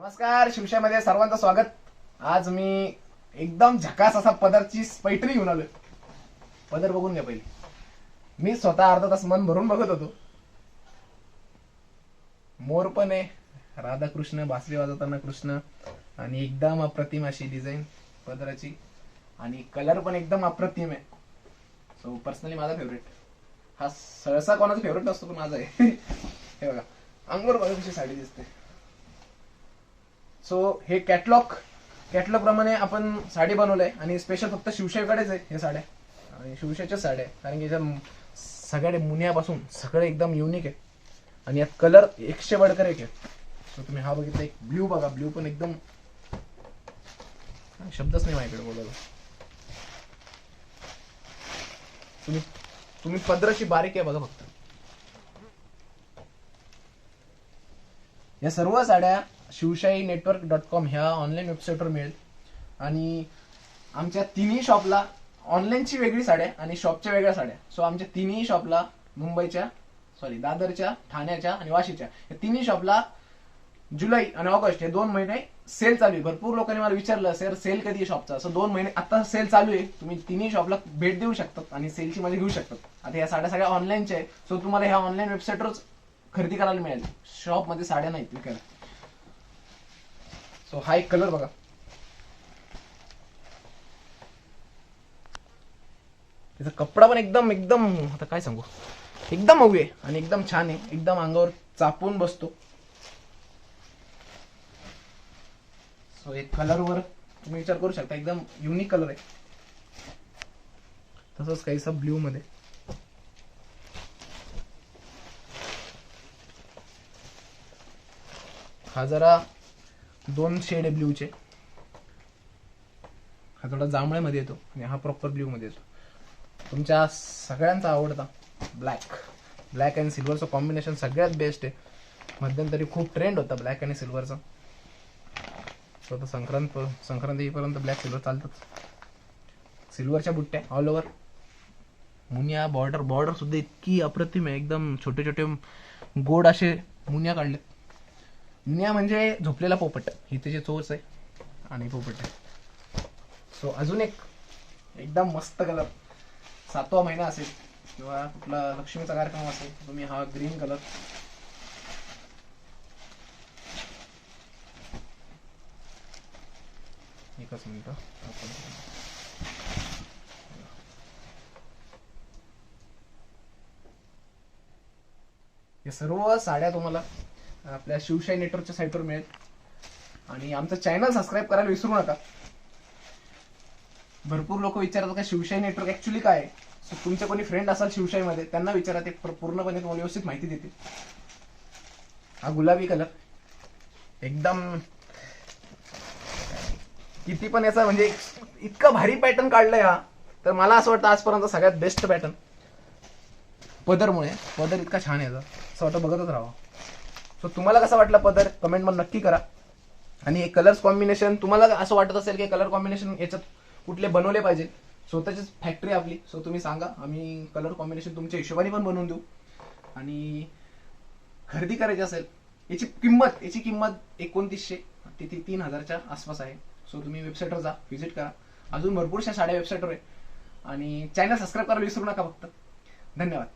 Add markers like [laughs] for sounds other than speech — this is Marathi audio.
नमस्कार शिवशामध्ये सर्वांचं स्वागत. आज मी एकदम झकास असा पदरची पैठणी घेऊन आलोय. पदर बघून घ्या पहिले. मी स्वतः अर्धा तास मन भरून बघत होतो. मोर पण आहे. राधाकृष्ण बासरी वाजवताना कृष्ण आणि एकदम अप्रतिम अशी डिझाईन पदराची. आणि कलर पण एकदम अप्रतिम आहे. सो पर्सनली माझा फेवरेट हा सहसा कोणाचा फेवरेट असतो पण माझा आहे. [laughs] हे बघा. अंगोर बघा कशी साडी दिसते. सो हे कॅटलॉग कॅटलॉग प्रमाणे आपण साडी बनवलंय आणि स्पेशल फक्त शिवशाहीकडेच आहे हे साड्या. आणि शिवशाच्याच साड्या आहे कारण की याच्यात सगळ्या मुनियापासून सगळे एकदम युनिक आहे. आणि यात कलर एकशे बडकर एक आहे. सो तुम्ही हा बघितला एक ब्ल्यू बघा. ब्ल्यू पण एकदम शब्दच नाही माझ्याकडे बोलायला. तुम्ही तुम्ही पदराची बारीक आहे बघा फक्त. या सर्व साड्या शिवशाही नेटवर्क डॉट कॉम ह्या ऑनलाईन वेबसाईटवर मिळेल. आणि आमच्या तिन्ही शॉपला ऑनलाईनची वेगळी साड्या आणि शॉपच्या वेगळ्या साड्या. सो आमच्या तिन्ही शॉपला मुंबईच्या सॉरी दादरच्या ठाण्याच्या आणि वाशीच्या या तिन्ही शॉपला जुलै आणि ऑगस्ट हे दोन महिने सेल चालू आहे. भरपूर लोकांनी मला विचारलं सर सेल कधी आहे शॉपचा असं दोन महिने आता सेल चालू आहे. तुम्ही तिन्ही शॉपला भेट देऊ शकतात आणि सेलची मजा घेऊ शकतात. आता या साड्या सगळ्या ऑनलाईनच्या आहे सो तुम्हाला ह्या ऑनलाईन वेबसाईटवरच खरेदी करायला मिळेल. शॉपमध्ये साड्या नाहीत विकायला. सो हा एक कलर बघा. त्याचा कपडा पण एकदम एकदम आता काय सांगू? एकदम हवी आहे आणि एकदम छान आहे. एकदम अंगावर चापून बसतो. सो एक कलरवर तुम्ही विचार करू शकता. एकदम युनिक कलर आहे. तसंच काहीसा ब्ल्यू मध्ये. हा जरा दोन शेड आहे ब्ल्यूचे हा थोडा जांभळ्यामध्ये येतो आणि हा प्रॉपर ब्ल्यूमध्ये येतो. तुमच्या सगळ्यांचा आवडता ब्लॅक ब्लॅक अँड सिल्वरचं कॉम्बिनेशन सगळ्यात बेस्ट आहे. मध्यंतरी खूप ट्रेंड होता ब्लॅक आणि सिल्वरचा तो आता संक्रांत संक्रांत येईपर्यंत ब्लॅक सिल्वर चालतच. सिल्वरच्या बुट्ट्या ऑल ओव्हर मुनिया बॉर्डर बॉर्डर सुद्धा इतकी अप्रतिम आहे. एकदम छोटे छोटे गोड असे मुनिया काढले मुनिया म्हणजे झोपलेला पोपट. ही त्याची चोच आहे आणि पोपट आहे. सो अजून एक एकदम मस्त कलर. सातवा महिना असेल किंवा कुठला लक्ष्मीचा कार्यक्रम असेल तुम्ही हा ग्रीन कलर एकच मिनिट या सर्व साड्या तुम्हाला आपल्या शिवशाही नेटवर्कच्या साईटवर मिळेल. आणि आमचं चॅनल सबस्क्राईब करायला विसरू नका. भरपूर लोक विचारतात का शिवशाही नेटवर्क ऍक्च्युली काय सो तुमचे कोणी फ्रेंड असाल शिवशाहीमध्ये त्यांना विचारा ते पूर्णपणे तुम्हाला व्यवस्थित माहिती देते हा गुलाबी कलर एकदम किती पण याचा म्हणजे इतका भारी पॅटर्न काढलाय हा तर मला असं वाटतं आजपर्यंत सगळ्यात बेस्ट पॅटर्न पदरमुळे पदर इतका छान याचा. असं वाटतं बघतच राहावं. सो तुम्हाला कसा वाटला पदर? कमेंटमध्ये नक्की करा. आणि हे कलर्स कॉम्बिनेशन तुम्हाला असं वाटत असेल की कलर कॉम्बिनेशन याच्यात कुठले बनवले पाहिजे? स्वतःचीच फॅक्टरी आपली. सो तुम्ही सांगा. आम्ही कलर कॉम्बिनेशन तुमच्या हिशोबाने पण बनवून देऊ. आणि खरेदी करायची असेल याची किंमत याची किंमत एकोणतीसशे ते ती तीन हजारच्या आसपास आहे. सो तुम्ही वेबसाईटवर जा व्हिजिट करा. अजून भरपूरशा साड्या वेबसाईटवर आहे. आणि चॅनल सबस्क्राईब करायला विसरू नका फक्त. धन्यवाद.